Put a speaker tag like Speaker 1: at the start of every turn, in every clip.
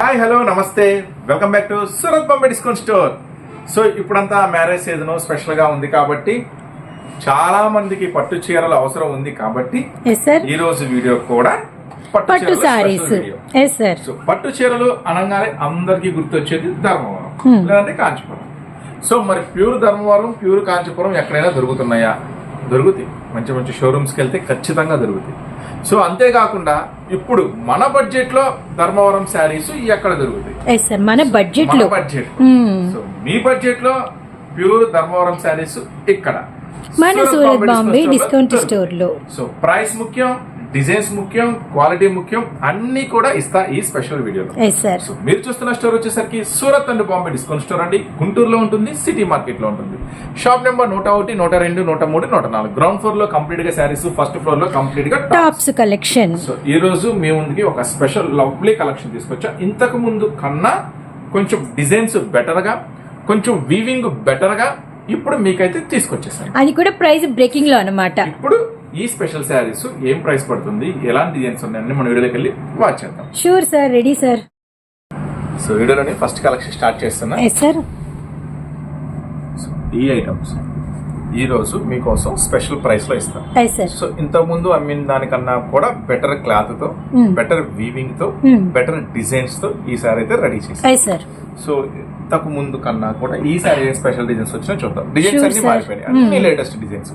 Speaker 1: Hi hello namaste. Welcome back to Surat Bombay discount store so ఇప్పుడంతా marriage season స్పెషల్గా ఉంది కాబట్టి చాలా మందికి పట్టు చీరలు అవసరం ఉంది కాబట్టి ఈ రోజు వీడియో కూడా
Speaker 2: పట్టు సారీస్
Speaker 1: సో పట్టు చీరలు అనగానే అందరికీ గుర్తొచ్చేది ధర్మవరం.
Speaker 2: Hmm.
Speaker 1: లేదంటే కాంచీపురం. సో మరి ప్యూర్ ధర్మవరం ప్యూర్ కాంచీపురం ఎక్కడైనా దొరుకుతున్నాయా? దొరుకుతాయి. మంచి మంచి షోరూమ్స్కి వెళ్తే ఖచ్చితంగా దొరుకుతాయి. సో అంతేకాకుండా ఇప్పుడు మన బడ్జెట్లో ధర్మవరం శారీస్ ఎక్కడ దొరుకుతాయి?
Speaker 2: మన బడ్జెట్లో
Speaker 1: బడ్జెట్. సో మీ బడ్జెట్లో ప్యూర్ ధర్మవరం శారీస్ ఇక్కడ.
Speaker 2: మన సూరత్ బాంబే డిస్కౌంట్. స్టోర్లో
Speaker 1: సో ప్రైస్ ముఖ్యం డిజైన్స్ ముఖ్యం క్వాలిటీ ముఖ్యం అన్ని కూడా ఇస్తా ఈ స్పెషల్ వీడియోలో
Speaker 2: సార్
Speaker 1: సో మీరు చూస్తున్న స్టోర్ వచ్చేసరికి Surat and Bombay discount store అండి. గుంటూరులో ఉంటుంది సిటీ మార్కెట్లో ఉంటుంది. షాప్ నెంబర్ నూట ఒకటి నూట రెండు నూట మూడు నూట నాలుగు. గ్రౌండ్ ఫ్లోర్లో కంప్లీట్గా శారీస్ ఫస్ట్ ఫ్లోర్లో కంప్లీట్గా టాప్స్
Speaker 2: కలెక్షన్
Speaker 1: సో ఈ రోజు మీ ముందుకి ఒక స్పెషల్ లవ్లీ కలెక్షన్ తీసుకొచ్చా. ఇంతకు ముందు కన్నా కొంచెం డిజైన్స్ బెటర్గా కొంచెం వీవింగ్ బెటర్గా ఇప్పుడు మీకైతే తీసుకొచ్చేసాను.
Speaker 2: అది కూడా ప్రైస్ బ్రేకింగ్లో అన్నమాట.
Speaker 1: ఇప్పుడు ఈ స్పెషల్ శారీస్ ఏం ప్రైస్ పడుతుంది? ఎలాంటి డిజైన్స్ ఉన్నాయని మన వీడియోలోకి వెళ్ళి వాచ్ చేద్దాం.
Speaker 2: Sure sir ready sir
Speaker 1: so వీడియోలోని ఫస్ట్ కలెక్షన్ స్టార్ట్ చేస్తున్నా.
Speaker 2: సార్
Speaker 1: ఈ ఐటమ్స్ ఈ రోజు మీకోసం స్పెషల్ ప్రైస్లో ఇస్తాం. సో ఇంతకు ముందు అమ్మిన దానికన్నా కూడా బెటర్ క్లాత్తో
Speaker 2: Hmm.
Speaker 1: బెటర్ వీవింగ్తో
Speaker 2: Hmm.
Speaker 1: బెటర్ డిజైన్స్తో ఈ సారీ అయితే రెడీ
Speaker 2: సార్
Speaker 1: సో ఇంతకు ముందు కన్నా కూడా ఈ సారీ స్పెషల్ డిజైన్స్ వచ్చినా చూద్దాం. డిజైన్స్ అన్ని. మారిపోయినాయి. అన్ని. లేటెస్ట్ డిజైన్స్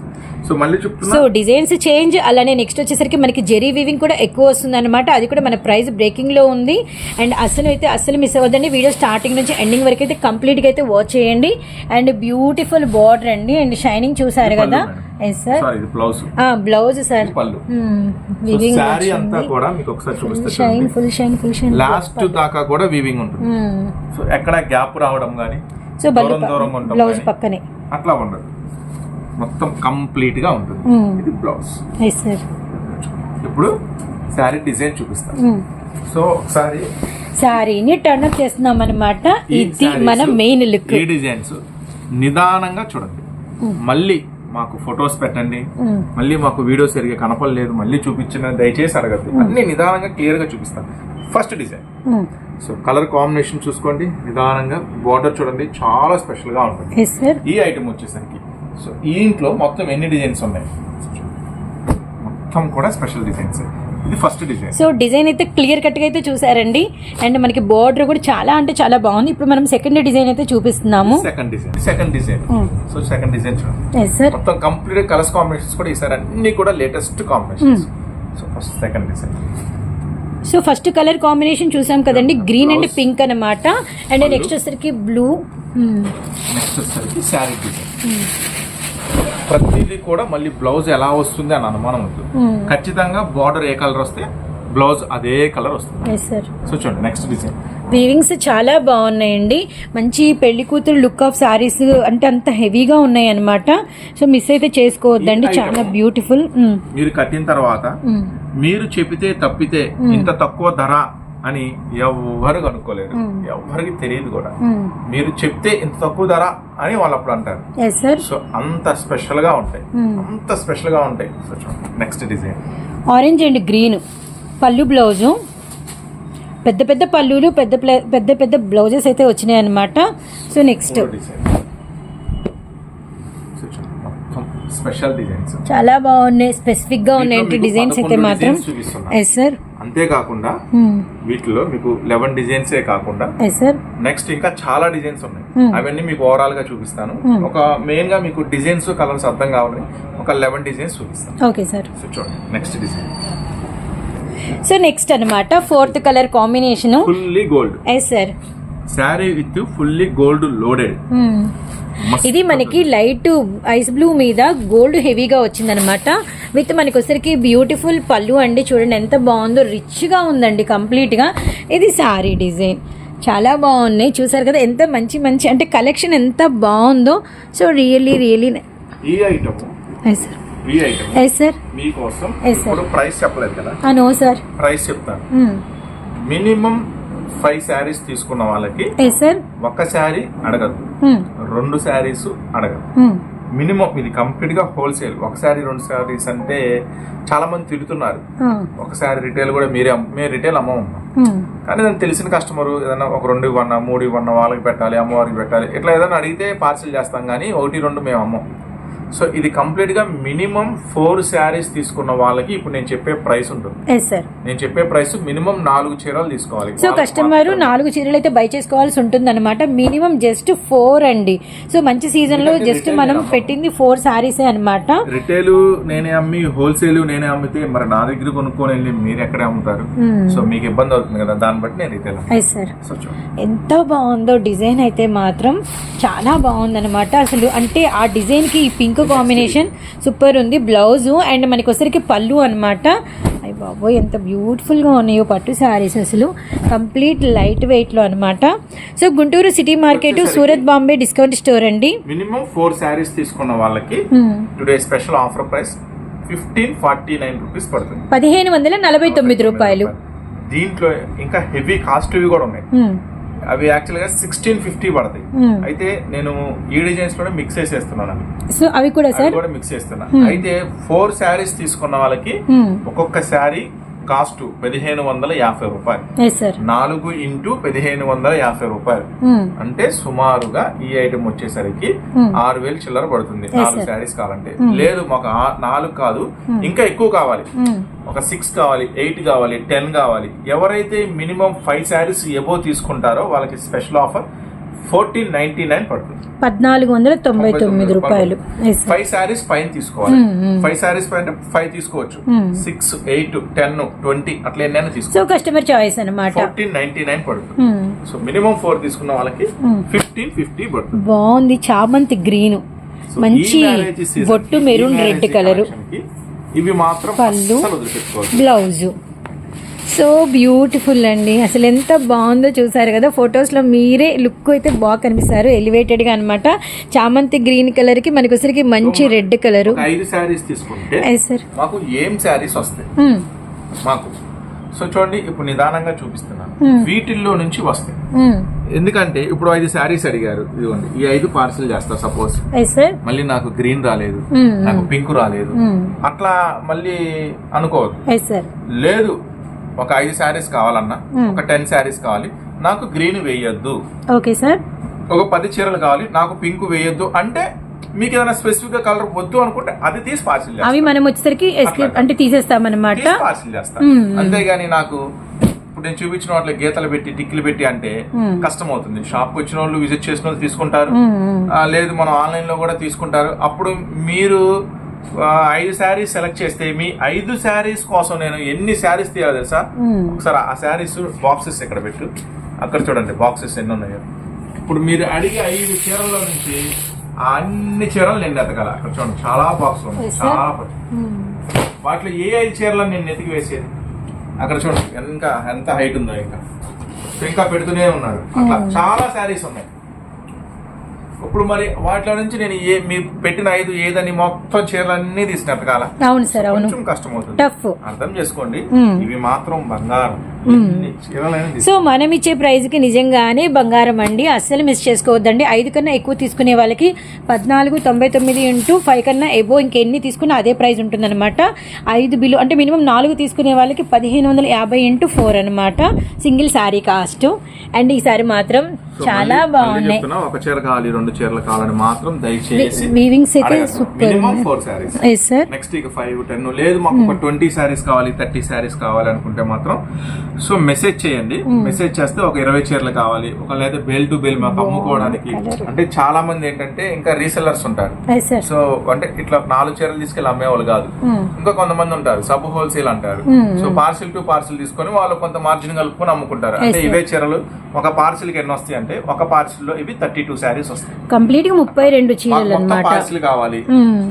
Speaker 1: సో మళ్ళీ
Speaker 2: సో
Speaker 1: చెప్తున్నా
Speaker 2: డిజైన్స్ చేంజ్ అలానే నెక్స్ట్ వచ్చేసరికి మనకి జెరీ వీవింగ్ కూడా ఎక్కువ వస్తుంది అనమాట అది కూడా మన ప్రైస్ బ్రేకింగ్లో ఉంది. అండ్ అసలు అయితే అసలు మిస్ అవ్వద్దండి. వీడియో స్టార్టింగ్ నుంచి ఎండింగ్ వరకు అయితే కంప్లీట్గా అయితే వాచ్ చేయండి. అండ్ బ్యూటిఫుల్ బార్డర్ అండి. అండ్ షైనింగ్ చూసారు కదా. Sir?
Speaker 1: Sari blouse.
Speaker 2: Blouse sir.
Speaker 1: పళ్ళు. శారీ అంతా కూడా మీకు ఒకసారి చూపిస్తే
Speaker 2: shine. Full shine full shine
Speaker 1: last దాకా కూడా వీవింగ్ ఉంటుంది. సో ఎక్కడ గ్యాప్ రావడం కానీ
Speaker 2: సో
Speaker 1: దూరం దూరంగా ఉంటాం
Speaker 2: బ్లౌజ్
Speaker 1: కానీ
Speaker 2: పక్కనే.
Speaker 1: అట్లా ఉండదు. మొత్తం కంప్లీట్గా ఉంటుంది. ఇది బ్లౌజ్.
Speaker 2: సార్
Speaker 1: ఇప్పుడు శారీ డిజైన్ చూపిస్తాను. సో ఒకసారి
Speaker 2: శారీని టర్న్ అప్ చేస్తున్నాం అనమాట ఇది మన మెయిన్ లుక్
Speaker 1: ఈ డిజైన్స్ నిదానంగా చూడండి. మళ్ళీ మాకు ఫొటోస్ పెట్టండి. మళ్ళీ మాకు వీడియో సరిగా కనపడలేదు. మళ్ళీ చూపించిన దయచేసి అడగద్దు. అన్ని నిదానంగా క్లియర్గా చూపిస్తాను. First design so colour combination చూసుకోండి. నిదానంగా బార్డర్ చూడండి. చాలా స్పెషల్గా ఉంటుంది. ఈ ఐటమ్ వచ్చేసరికి. సో ఈ ఇంట్లో మొత్తం ఎన్ని డిజైన్స్ ఉన్నాయి? మొత్తం కూడా స్పెషల్ డిజైన్స్ ఇది ఫస్ట్ డిజైన్
Speaker 2: సో డిజైన్ అయితే క్లియర్ కట్గా అయితే చూసారండి. అండ్ మనకి బార్డర్ కూడా చాలా అంటే చాలా బాగుంది. ఇప్పుడు మనం సెకండ్ డిజైన్ అయితే చూపిస్తున్నాము.
Speaker 1: Second design second design
Speaker 2: Hmm.
Speaker 1: So second design చూడండి.
Speaker 2: ఎస్ సార్
Speaker 1: మొత్తం కంప్లీట్ కలర్స్ కాంబినేషన్స్ కూడా ఈసారి అన్ని కూడా latest combinations
Speaker 2: Hmm.
Speaker 1: So first second design
Speaker 2: so first colour combination చూసాం కదండి. Green and. పింక్ అన్నమాట. అండ్ నెక్స్ట్ వచ్చేసరికి బ్లూ
Speaker 1: నెక్స్ట్ వచ్చేసరికి శారీ డిజైన్ ప్రతిదీ కూడా మళ్ళీ బ్లౌజ్ ఎలా వస్తుంది అని అనుమానం ఉంటుంది
Speaker 2: Hmm.
Speaker 1: ఖచ్చితంగా బార్డర్ ఏ కలర్ వస్తే బ్లౌజ్ అదే కలర్ వస్తుంది. సో చూడండి నెక్స్ట్ డిజైన్
Speaker 2: వీవింగ్స్ చాలా బాగున్నాయండి. మంచి పెళ్ళి కూతురు లుక్ ఆఫ్ సారీస్ అంటే అంత హెవీగా ఉన్నాయి అనమాట సో మిస్ అయితే చేసుకోవద్దండి. చాలా. బ్యూటిఫుల్
Speaker 1: మీరు కట్టిన తర్వాత మీరు చెబితే తప్పితే ఇంత తక్కువ ధర అని ఎవ్వరు కనుక్కోలేరు. ఎవ్వరికి తెలియదు కూడా. మీరు చెప్తే ఇంత తక్కువ ధర అని వాళ్ళు అప్పుడు అంటారు. సో అంత స్పెషల్గా ఉంటాయి. అంత స్పెషల్గా ఉంటాయి next design
Speaker 2: orange and green పళ్ళు బ్లౌజు పెద్ద పెద్ద పళ్ళులు పెద్ద పెద్ద పెద్ద బ్లౌజెస్ అయితే వచ్చినాయి అనమాట సో నెక్స్ట్
Speaker 1: స్పెషల్ డిజైన్స్
Speaker 2: చాలా బాగున్నాయి. స్పెసిఫిక్గా ఉన్నాయి డిజైన్స్ అయితే
Speaker 1: 11
Speaker 2: మాత్రం. ఎస్ సార్
Speaker 1: అంతేకాకుండా వీటిలో మీకు లెవెన్ డిజైన్సే కాకుండా నెక్స్ట్ ఇంకా చాలా డిజైన్స్ ఉన్నాయి.
Speaker 2: Hmm.
Speaker 1: అవన్నీ మీకు ఓవరాల్గా చూపిస్తాను.
Speaker 2: Hmm.
Speaker 1: ఒక మెయిన్గా మీకు డిజైన్స్ కలర్స్ అర్థం కావాలని ఒక లెవెన్ డిజైన్స్ చూపిస్తాను.
Speaker 2: ఓకే సార్
Speaker 1: చూడండి. నెక్స్ట్ డిజైన్
Speaker 2: సో నెక్స్ట్ అన్నమాట fourth colour combination
Speaker 1: fully gold
Speaker 2: yes sir
Speaker 1: sari with fully gold loaded
Speaker 2: ఇది మనకి లైట్ ఐస్ బ్లూ మీద గోల్డ్ హెవీగా వచ్చిందనమాట విత్ మనకి వచ్చరికి బ్యూటిఫుల్ పళ్ళు అండి. చూడండి ఎంత బాగుందో రిచ్గా ఉందండి కంప్లీట్గా. ఇది సారీ డిజైన్. చాలా బాగున్నాయి. చూసారు కదా ఎంత మంచి మంచి అంటే కలెక్షన్ ఎంత బాగుందో. సో రియల్లీ రియల్లీ
Speaker 1: ఈ ఐటమ్.
Speaker 2: ఎస్ సార్
Speaker 1: ఈ ఐటమ్.
Speaker 2: ఎస్ సార్
Speaker 1: మీకోసం. ఇప్పుడు ప్రైస్ చెప్పలేదు కదా?
Speaker 2: నో సార్
Speaker 1: ప్రైస్ చెప్తాను. మినిమం ఫైవ్ శారీస్ తీసుకున్న వాళ్ళకి ఒక శారీ అడగదు. రెండు శారీస్ అడగదు. మినిమం ఇది కంప్లీట్గా హోల్సేల్ ఒక శారీ రెండు శారీస్ అంటే చాలా మంది తిడుతున్నారు. ఒకసారి రిటైల్ కూడా మీరే మేము రిటైల్ అమ్మమమ్మా కానీ దానికి తెలిసిన కస్టమర్ ఏదైనా ఒక రెండు ఇవ్వన్నా మూడు ఇవ్వన్నా వాళ్ళకి పెట్టాలి అమ్మవారికి పెట్టాలి ఇట్లా ఏదైనా అడిగితే పార్సిల్ చేస్తాం కానీ ఒకటి రెండు మేము అమ్మం. సో ఇది కంప్లీట్గా మినిమం ఫోర్ శారీస్ తీసుకున్న వాళ్ళకి ఇప్పుడు నేను చెప్పే ప్రైస్ ఉంటుంది. నేను చెప్పే ప్రైస్ మినిమం నాలుగు చీరలు తీసుకోవాలి.
Speaker 2: So customer. నాలుగు చీరలు అయితే బై చేసుకోవాల్సి ఉంటుంది అనమాట మినిమం జస్ట్ ఫోర్ అండి. సో మంచి
Speaker 1: సీజన్లో
Speaker 2: జస్ట్ మనం. పెట్టింది ఫోర్ సారీసే అనమాట
Speaker 1: రిటైల్ నేనే అమ్మి హోల్సేల్ నేనే అమ్మితే మరి నా దగ్గర కొనుక్కొని వెళ్ళి మీరు ఎక్కడే అమ్ముతారు? సో మీకు ఇబ్బంది అవుతుంది కదా దాన్ని బట్టి నేను రిటైల్
Speaker 2: సార్ ఎంత బాగుందో డిజైన్ అయితే మాత్రం చాలా బాగుందన్నమాట. అసలు అంటే ఆ డిజైన్కి ఈ పింక్ కాంబినేషన్. సూపర్ ఉంది. బ్లౌజ్ అండ్ మనకి వచ్చరికి పళ్ళు అనమాట అయ్యి బాబోయ్ ఎంత బ్యూటిఫుల్గా ఉన్నాయో పట్టు శారీస్ అసలు. కంప్లీట్ లైట్ వెయిట్లో అనమాట so Guntur city market Surat Bombay discount store అండి.
Speaker 1: మినిమం ఫోర్ శారీస్ తీసుకున్న వాళ్ళకి. Today special offer price fifteen forty nine rupees పడుతుంది.
Speaker 2: పదిహేను వందల నలభై తొమ్మిది రూపాయలు.
Speaker 1: దీంట్లో ఇంకా హెవీ కాస్ట్వి కూడా ఉన్నాయి. అవి యాక్చువల్గా సిక్స్టీన్ ఫిఫ్టీ పడతాయి
Speaker 2: మ్మ్.
Speaker 1: అయితే నేను ఈ డిజైన్స్ కూడా మిక్స్ చేసేస్తున్నాను
Speaker 2: సో అవి కూడా
Speaker 1: కూడా మిక్స్ చేస్తున్నా
Speaker 2: Hmm.
Speaker 1: అయితే ఫోర్ శారీస్ తీసుకున్న వాళ్ళకి
Speaker 2: మ్మ్.
Speaker 1: ఒక్కొక్క శారీ కాస్ట్ పదిహేను వందల యాభై రూపాయలు నాలుగు ఇంటూ పదిహేను వందల యాభై రూపాయలు
Speaker 2: మ్మ్.
Speaker 1: అంటే సుమారుగా ఈ ఐటమ్ వచ్చేసరికి
Speaker 2: Hmm.
Speaker 1: ఆరు వేలు చిల్లర పడుతుంది నాలుగు. శారీస్ కావాలంటే
Speaker 2: Hmm.
Speaker 1: లేదు మాకు నాలుగు కాదు
Speaker 2: Hmm.
Speaker 1: ఇంకా ఎక్కువ కావాలి. ఒక సిక్స్ కావాలి ఎయిట్ కావాలి టెన్ కావాలి ఎవరైతే మినిమం ఫైవ్ శారీస్ ఎబో తీసుకుంటారో వాళ్ళకి special offer fourteen ninety nine పడుతుంది.
Speaker 2: పద్నాలుగు వందల తొంభై తొమ్మిది రూపాయలు.
Speaker 1: ఫైవ్ శారీస్ పైన తీసుకోవాలి.
Speaker 2: Hmm, hmm.
Speaker 1: ఫైవ్ శారీస్ పైన ఫైవ్ తీసుకోవచ్చు.
Speaker 2: Hmm.
Speaker 1: Six eight ten twenty అట్లా ఎన్నైనా
Speaker 2: సో
Speaker 1: తీసుకోవచ్చు
Speaker 2: కస్టమర్ చాయిస్ అనమాట
Speaker 1: ఫోర్టీన్ నైన్టీ నైన్ పడుతుంది. సో మినిమం ఫోర్ తీసుకున్న వాళ్ళకి
Speaker 2: Hmm.
Speaker 1: ఫిఫ్టీన్ ఫిఫ్టీ పడుతుంది.
Speaker 2: బాగుంది. చామంతి గ్రీన్. మంచి బొట్టు మెరూన్ రెడ్ కలర్.
Speaker 1: ఇవి మాత్రం
Speaker 2: పళ్ళు. బ్లౌజ్. సో బ్యూటిఫుల్ అండి. అసలు ఎంత బాగుందో చూసారు కదా ఫొటోస్లో మీరే లుక్ అయితే బాగా కనిపిస్తారు ఎలివేటెడ్గా అనమాట చామంతి గ్రీన్ కలర్కి మనకి వచ్చరికి మంచి రెడ్ కలరు.
Speaker 1: ఐదు శారీస్ తీసుకుంటే
Speaker 2: ఎస్ సార్
Speaker 1: మాకు ఏం శారీస్ వస్తాయి? మాకు. సో చూడండి ఇప్పుడు నిదానంగా చూపిస్తున్నాను. వీటిల్లో నుంచి వస్తాయి. ఎందుకంటే ఇప్పుడు ఐదు శారీస్ అడిగారు. ఇదిగోండి ఈ ఐదు పార్సిల్ చేస్తా సపోజ్. మళ్ళీ నాకు గ్రీన్ రాలేదు. నాకు పింక్ రాలేదు. అట్లా మళ్ళీ అనుకోవద్దు. లేదు ఒక ఐదు శారీస్ కావాలన్నా
Speaker 2: Hmm.
Speaker 1: ఒక టెన్ శారీస్ కావాలి. నాకు గ్రీన్ వేయొద్దు.
Speaker 2: Okay sir.
Speaker 1: ఒక పది చీరలు కావాలి నాకు పింక్ వేయొద్దు. అంటే మీకు ఏదైనా స్పెసిఫిక్గా కలర్ వద్దు అనుకుంటే అది తీసి పార్సిల్
Speaker 2: అవి మనం వచ్చేసరికి. అంటే తీసేస్తామన్నమాట.
Speaker 1: తీసి పార్సిల్ చేస్తా.
Speaker 2: Hmm.
Speaker 1: అంతేగాని నాకు ఇప్పుడు నేను చూపించిన వాటిలో గీతలు పెట్టి టిక్కిలు పెట్టి అంటే
Speaker 2: Hmm.
Speaker 1: కష్టం అవుతుంది షాప్ వచ్చిన వాళ్ళు విజిట్ చేసిన వాళ్ళు తీసుకుంటారు. లేదు మనం ఆన్లైన్లో కూడా తీసుకుంటారు. అప్పుడు మీరు ఐదు శారీస్ సెలెక్ట్ చేస్తే మీ ఐదు శారీస్ కోసం నేను ఎన్ని శారీస్ తీయాలి తెలుసా. ఒకసారి ఆ శారీస్ బాక్సెస్ ఇక్కడ పెట్టు? అక్కడ చూడండి బాక్సెస్ ఎన్ని ఉన్నాయో ఇప్పుడు మీరు అడిగే ఐదు చీరల్లో నుంచి ఆ అన్ని చీరలు నేను ఎతకాలి అక్కడ చూడండి చాలా బాక్స్ ఉన్నాయి. చాలా. వాటిలో ఏ ఐదు చీరలను నేను నెతికి వేసేది? అక్కడ చూడండి ఇంకా ఎంత హైట్ ఉందో ఇంకా. ఇంకా పెడుతూనే ఉన్నారు. అట్లా. చాలా శారీస్ ఉన్నాయి. ఇప్పుడు మరి వాటిలో నుంచి నేను ఏ మీరు పెట్టిన ఐదు ఏదని మొత్తం చీరలన్నీ తీసి నెతకాల
Speaker 2: అవును సార్ అవును.
Speaker 1: కష్టం అవుతుంది
Speaker 2: టఫ్
Speaker 1: అర్థం చేసుకోండి. ఇవి మాత్రం బంగారం.
Speaker 2: Hmm. సో మనం ఇచ్చే ప్రైస్కి నిజంగానే బంగారం అండి. అస్సలు మిస్ చేసుకోవద్దండి. ఐదు కన్నా ఎక్కువ తీసుకునే వాళ్ళకి పద్నాలుగు తొంభై తొమ్మిది ఇంటూ ఫైవ్ కన్నా ఎబో ఇంకెన్ని తీసుకున్నా అదే ప్రైస్ ఉంటుందన్నమాట. ఐదు బిల్లు అంటే మినిమం నాలుగు తీసుకునే వాళ్ళకి పదిహేను వందల యాభై ఇంటూ ఫోర్ అనమాట సింగిల్ శారీ కాస్ట్. అండ్ ఈ సారీ మాత్రం చాలా బాగున్నాయి.
Speaker 1: చెప్తున్నా, ఒక చీర కావాలి రెండు చీరలు కావాలని మాత్రం దయచేసి
Speaker 2: వీవింగ్స్ అయితే super
Speaker 1: four saris
Speaker 2: yes sir
Speaker 1: next ఇక ఫైవ్ టెన్ లేదు మాకు ట్వంటీ శారీస్ కావాలి థర్టీ శారీస్ కావాలి అనుకుంటే మాత్రం సో మెసేజ్ చేయండి. మెసేజ్ చేస్తే ఒక ఇరవై చీరలు కావాలి. ఒక లేదా బేల్ టు బేల్ మాకు అమ్ముకోవడానికి. అంటే చాలా మంది ఏంటంటే ఇంకా రీసెల్లర్స్ ఉంటారు. సో అంటే ఇట్లా నాలుగు చీరలు తీసుకెళ్ళి అమ్మేవాళ్ళు కాదు. ఇంకా కొంతమంది ఉంటారు. సబ్ హోల్సేల్ అంటారు. సో పార్సిల్ టు పార్సిల్ తీసుకొని వాళ్ళు కొంత మార్జిన్ కలుపుకొని అమ్ముకుంటారు. అంటే. ఇవే చీరలు ఒక పార్సిల్కి ఎన్ని వస్తాయి అంటే ఒక పార్సిల్లో ఇవి థర్టీ టూ శారీస్ వస్తాయి.
Speaker 2: కంప్లీట్గా ముప్పై రెండు చీరలు
Speaker 1: పార్సిల్ కావాలి.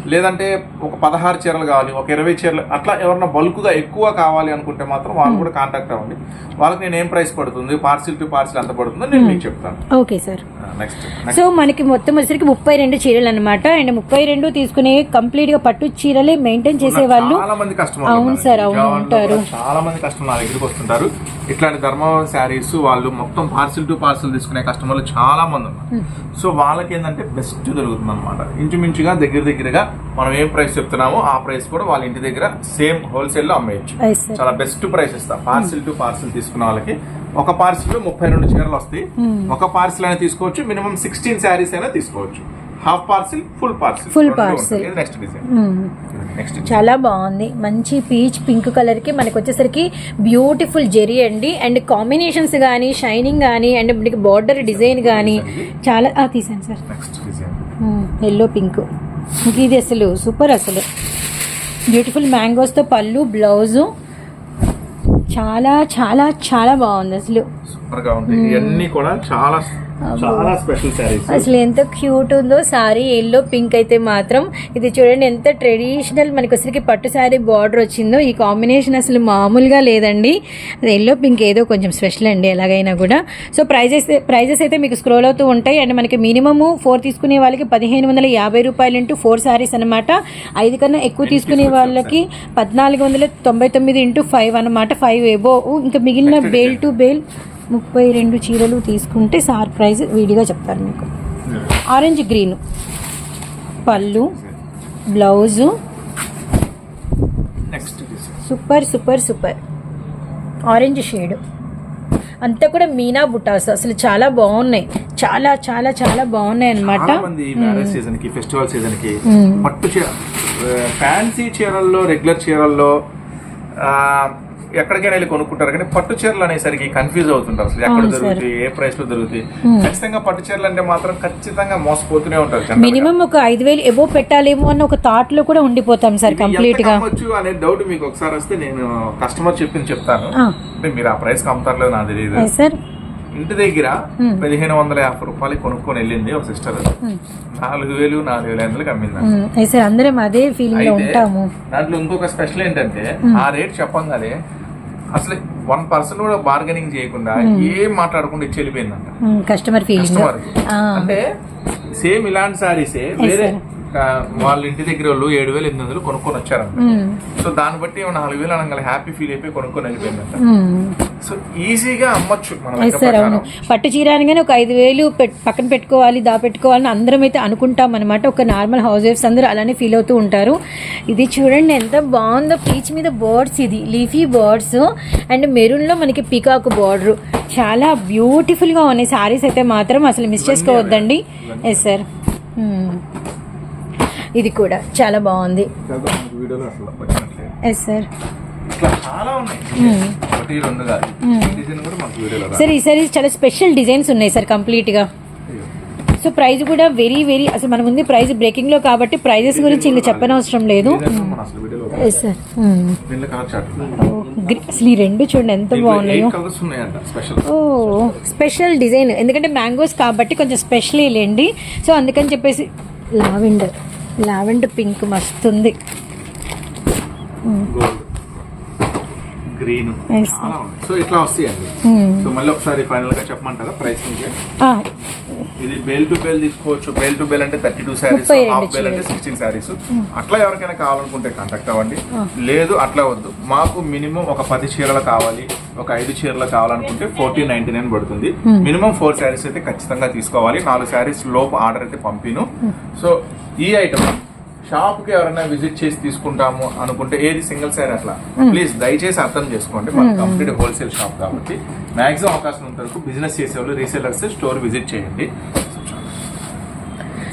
Speaker 1: లేదంటే ఒక పదహారు చీరలు కావాలి. ఒక ఇరవై చీరలు అట్లా ఎవరన్నా బల్క్గా ఎక్కువ కావాలి అనుకుంటే మాత్రం వాళ్ళు కూడా కాంటాక్ట్ అవ్వండి. వాళ్ళకి నేను ఏం ప్రైస్ పడుతుంది? పార్సిల్ టు పార్సిల్ ఎంత పడుతుందో నేను మీకు చెప్తాను.
Speaker 2: Okay sir.
Speaker 1: నెక్స్ట్
Speaker 2: సో మనకి మొత్తం వచ్చేసరికి ముప్పై రెండు చీరలు అనమాట అండ్ ముప్పై రెండు తీసుకునే కంప్లీట్గా పట్టు చీరలే మెయింటైన్ చేసే వాళ్ళు
Speaker 1: చాలా మంది కస్టమర్
Speaker 2: అవును సార్, అవును ఉంటారు.
Speaker 1: చాలా మంది కస్టమర్ నా దగ్గరికి వస్తుంటారు. ఇట్లాంటి ధర్మవరం శారీస్ వాళ్ళు మొత్తం పార్సిల్ టు పార్సిల్ తీసుకునే కస్టమర్లు చాలా మంది ఉన్నారు. సో వాళ్ళకి ఏంటంటే బెస్ట్ దొరుకుతుంది అనమాట ఇంచుమించుగా దగ్గర దగ్గరగా మనం ఏం ప్రైస్ చెప్తున్నామో ఆ ప్రైస్ కూడా వాళ్ళ ఇంటి దగ్గర సేమ్ హోల్సేల్లో అమ్మేయచ్చు. చాలా బెస్ట్ ప్రైస్ ఇస్తాం. పార్సిల్ టు పార్సిల్ తీసుకున్న వాళ్ళకి. ఒక పార్సిల్ ముప్పై రెండు చీరలు వస్తాయి. ఒక పార్సిల్ అయినా తీసుకోవచ్చు. మినిమం సిక్స్టీన్ శారీస్ అయినా తీసుకోవచ్చు. Half parcel full parcel
Speaker 2: Full parcel.
Speaker 1: Next design
Speaker 2: చాలా బాగుంది. మంచి పీచ్ పింక్ కలర్కి మనకి వచ్చేసరికి బ్యూటిఫుల్ జెరీ అండి. అండ్ కాంబినేషన్స్ కానీ షైనింగ్ కానీ అండ్ మనకి బార్డర్ డిజైన్ కానీ చాలా తీసాను సార్. ఎల్లో పింక్ ఇంక ఇది అసలు సూపర్ అసలు. బ్యూటిఫుల్ మ్యాంగోస్తో పళ్ళు బ్లౌజు చాలా చాలా చాలా బాగుంది అసలు.
Speaker 1: సూపర్గా ఉంది ఇవన్నీ కూడా చాలా చాలా స్పెషల్ శారీస్
Speaker 2: అసలు ఎంత క్యూట్ ఉందో సారీ ఎల్లో పింక్ అయితే మాత్రం. ఇది చూడండి ఎంత ట్రెడిషనల్ మనకి వచ్చరికి పట్టు సారీ బార్డర్ వచ్చిందో. ఈ కాంబినేషన్ అసలు మామూలుగా లేదండి. ఎల్లో పింక్ ఏదో కొంచెం స్పెషల్ అండి ఎలాగైనా కూడా. సో ప్రైజెస్ ప్రైజెస్ అయితే మీకు స్క్రోల్ అవుతూ ఉంటాయి. అండ్ మనకి మినిమము ఫోర్ తీసుకునే వాళ్ళకి పదిహేను వందల యాభై రూపాయలు ఇంటూ ఫోర్ సారీస్ అనమాట ఐదు కన్నా ఎక్కువ తీసుకునే వాళ్ళకి పద్నాలుగు వందల తొంభై తొమ్మిది ఇంటూ ఫైవ్ అనమాట ఫైవ్ ఎబో ఇంకా మిగిలిన బేల్ టు బేల్ ముప్పై రెండు చీరలు తీసుకుంటే సార్ ప్రైజ్ విడిగా చెప్తారు మీకు. ఆరెంజ్ గ్రీన్ పళ్ళు blouse. Super super super orange shade అంతా కూడా మీనా బుటాస్. అసలు చాలా బాగున్నాయి. చాలా చాలా చాలా బాగున్నాయి అనమాట
Speaker 1: సీజన్కి ఫెస్టివల్
Speaker 2: సీజన్కి.
Speaker 1: పట్టు చీర ఫ్యాన్సీ చీరల్లో రెగ్యులర్ చీరల్లో ఎక్కడికైనా వెళ్ళి కొనుక్కుంటారు. కానీ పట్టు చీరలు అనేసరికి కన్ఫ్యూజ్ అవుతుంటారు అసలు ఎక్కడ. దొరుకుతాయి ఏ ప్రైస్లో దొరుకుతాయి. ఖచ్చితంగా పట్టు చీరలు అంటే మాత్రం ఖచ్చితంగా మోసపోతూనే ఉంటారు.
Speaker 2: మినిమం ఒక ఐదు వేలు ఎబో పెట్టాలేమో అన్న ఒక థాట్లో కూడా ఉండిపోతాం సార్
Speaker 1: కంప్లీట్గా. అనే డౌట్ మీకు ఒకసారి వస్తే నేను కస్టమర్ చెప్పింది చెప్తాను. అంటే మీరు ఆ ప్రైస్ అమ్ముతారలేదు నాకు తెలియదు
Speaker 2: సార్
Speaker 1: ఇంటి దగ్గర. పదిహేను వందల యాభై రూపాయలు కొనుక్కొని వెళ్ళింది ఒక సిస్టర్ నాలుగు వేలు నాలుగు వేల ఐదు అమ్మింది
Speaker 2: అందరం అదే ఫీలింగ్ ఉంటాము.
Speaker 1: దాంట్లో ఇంకొక స్పెషల్ ఏంటంటే ఆ రేట్ చెప్పంగానే అసలు వన్ పర్సన్ కూడా బార్గెనింగ్ చేయకుండా ఏం మాట్లాడకుండా ఇచ్చి వెళ్ళిపోయిందంట.
Speaker 2: కస్టమర్ ఫీలింగ్
Speaker 1: కస్టమర్ అంటే సేమ్ ఇలాంటి సారీసే వేరే వాళ్ళ ఇంటి దగ్గర వాళ్ళు ఏడు వేలు ఎనిమిది వందలు కొనుక్కొని వచ్చారంట సో దాన్ని బట్టి నాలుగు వేలు అనగా హ్యాపీ ఫీల్ అయిపోయి కొనుక్కొని వెళ్ళిపోయిందంట. సో ఈజీగా అమ్మొచ్చు మనం
Speaker 2: పట్టు చీర అనగానే ఒక ఐదు వేలు పక్కన పెట్టుకోవాలి దా పెట్టుకోవాలని అందరం అయితే అనుకుంటాం అనమాట ఒక నార్మల్ హౌస్ వైఫ్స్ అందరూ అలానే ఫీల్ అవుతూ ఉంటారు. ఇది చూడండి ఎంత బాగుందో. పీచ్ మీద బర్డ్స్ ఇది లీఫీ బర్డ్స్ అండ్ మెరూన్లో మనకి పీకాక్ బార్డర్ చాలా బ్యూటిఫుల్గా ఉన్నాయి. సారీస్ అయితే మాత్రం అసలు మిస్ చేసుకోవద్దండి. ఎస్ సార్ ఇది కూడా చాలా బాగుంది. Yes sir. సార్ ఈసారి చాలా స్పెషల్ డిజైన్స్ ఉన్నాయి సార్ కంప్లీట్గా సో ప్రైస్ కూడా వెరీ వెరీ అసలు మన ముందు ప్రైస్ బ్రేకింగ్లో కాబట్టి ప్రైజెస్ గురించి ఇంకా చెప్పనవసరం లేదు. ఎస్ సార్
Speaker 1: చార్ట్
Speaker 2: అసలు ఈ రెండు చూడండి ఎంత బాగున్నాయో. ఓ స్పెషల్ డిజైన్ ఎందుకంటే మ్యాంగోస్ కాబట్టి కొంచెం స్పెషల్ లేండి. సో అందుకని చెప్పేసి లావెండర్ లావెండర్ పింక్ మస్తుంది.
Speaker 1: గ్రీన్. సో ఇట్లా వస్తాయండి. సో మళ్ళీ ఒకసారి ఫైనల్గా చెప్పమంటారా? ప్రైస్ ఇది బేల్ టు బేల్ తీసుకోవచ్చు. బేల్ టు బేల్ అంటే thirty two saris half bale అంటే సిక్స్టీన్ శారీస్. అట్లా ఎవరికైనా కావాలనుకుంటే కాంటాక్ట్ అవ్వండి. లేదు అట్లా వద్దు. మాకు మినిమం ఒక పది చీరలు కావాలి. ఒక ఐదు చీరలు కావాలనుకుంటే ఫోర్టీన్ నైన్టీ నైన్ పడుతుంది మినిమం ఫోర్ శారీస్ అయితే ఖచ్చితంగా తీసుకోవాలి. నాలుగు శారీస్ లోపు ఆర్డర్ అయితే పంపిను. సో ఈ ఐటమ్ షాప్కి ఎవరైనా విజిట్ చేసి తీసుకుంటాము అనుకుంటే ఏది సింగిల్ శారీ అట్లా ప్లీజ్ దయచేసి అర్థం చేసుకోండి. మన కంప్లీట్ హోల్సేల్ షాప్ కాబట్టి. మ్యాక్సిమం అవకాశం ఉంటారు. బిజినెస్ చేసేవాళ్ళు రీసేలర్స్ స్టోర్ విజిట్ చేయండి.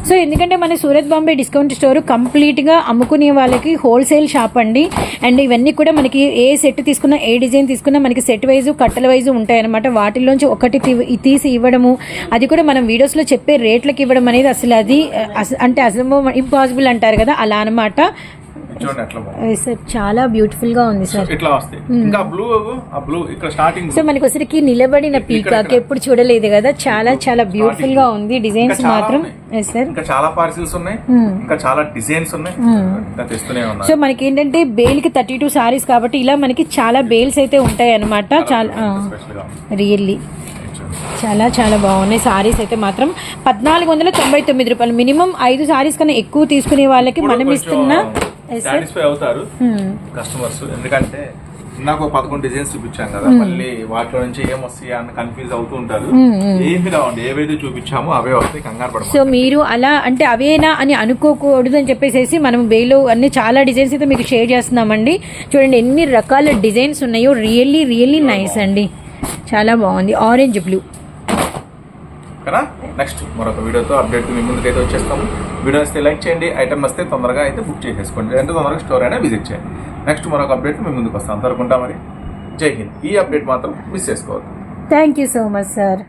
Speaker 2: సో ఎందుకంటే మన సూరత్ బాంబే డిస్కౌంట్ స్టోర్ కంప్లీట్గా అమ్ముకునే వాళ్ళకి హోల్సేల్ షాప్ అండి. అండ్ ఇవన్నీ కూడా మనకి ఏ సెట్ తీసుకున్నా ఏ డిజైన్ తీసుకున్నా మనకి సెట్ వైజు కట్టల వైజు ఉంటాయి అనమాట వాటిల్లోంచి ఒకటి తీసి ఇవ్వడము అది కూడా మనం వీడియోస్లో చెప్పే రేట్లకు ఇవ్వడం అనేది అసలు అది అంటే అసలు ఇంపాసిబుల్ అంటారు కదా అలా అనమాట సార్ చాలా బ్యూటిఫుల్గా ఉంది
Speaker 1: సో
Speaker 2: సార్
Speaker 1: ఇట్లా వస్తాయి. ఇంకా బ్లూ ఆ బ్లూ ఇక్కడ స్టార్టింగ్
Speaker 2: సో మనకి వచ్చరికి నిలబడిన పీకాక్ ఎప్పుడు చూడలేదు కదా చాలా చాలా బ్యూటిఫుల్గా ఉంది డిజైన్స్ మాత్రం. సార్
Speaker 1: ఇంకా చాలా పార్సిల్స్ ఉన్నాయి. ఇంకా చాలా డిజైన్స్ ఉన్నాయి. ఇంకా తెస్తూనే
Speaker 2: సో
Speaker 1: ఉన్నాయి.
Speaker 2: మనకి ఏంటంటే బేల్కి థర్టీ టూ సారీస్ కాబట్టి ఇలా మనకి చాలా బేల్స్ అయితే ఉంటాయి అనమాట చాలా
Speaker 1: గా ఉంది.
Speaker 2: రియల్లీ. చాలా చాలా బాగున్నాయి సారీస్ అయితే మాత్రం. పద్నాలుగు వందల తొంభై తొమ్మిది రూపాయలు. మినిమం ఐదు సారీస్ కన్నా ఎక్కువ తీసుకునే వాళ్ళకి మనం ఇస్తున్న.
Speaker 1: సాటిస్ఫై అవుతారు
Speaker 2: Hmm.
Speaker 1: కస్టమర్స్ ఎందుకంటే ఇందాక ఒక పదకొండు డిజైన్స్ చూపించాం కదా మళ్ళీ వాటిలో నుంచి ఏం వస్తాయి అని కన్ఫ్యూజ్ అవుతూ ఉంటారు. ఏమి రావండి ఏవైతే చూపించామో అవే వస్తాయి కంగారు పడమ
Speaker 2: సో మీరు అలా అంటే అవేనా అని అనుకోకూడదు అని చెప్పేసి మనం వేలో అన్ని చాలా డిజైన్స్ అయితే మీకు షేర్ చేస్తున్నామండి. చూడండి ఎన్ని రకాల డిజైన్స్ ఉన్నాయో రియల్లీ రియల్లీ నైస్ అండి. చాలా బాగుంది. ఆరెంజ్ బ్లూ
Speaker 1: కదా? నెక్స్ట్ మరొక వీడియోతో అప్డేట్ మీ ముందుకైతే వచ్చేస్తాము. వీడియో వస్తే లైక్ చేయండి ఐటమ్ వస్తే తొందరగా అయితే బుక్ చేసేసుకోండి. ఎంత తొందరగా స్టోర్ అయినా విజిట్ చేయండి. నెక్స్ట్ మరొక అప్డేట్ మీ ముందుకు వస్తాం అంతవరకు ఉంటా మరి. జై హింద్. ఈ అప్డేట్ మాత్రం మిస్ చేసుకోవద్దు.
Speaker 2: Thank you so much sir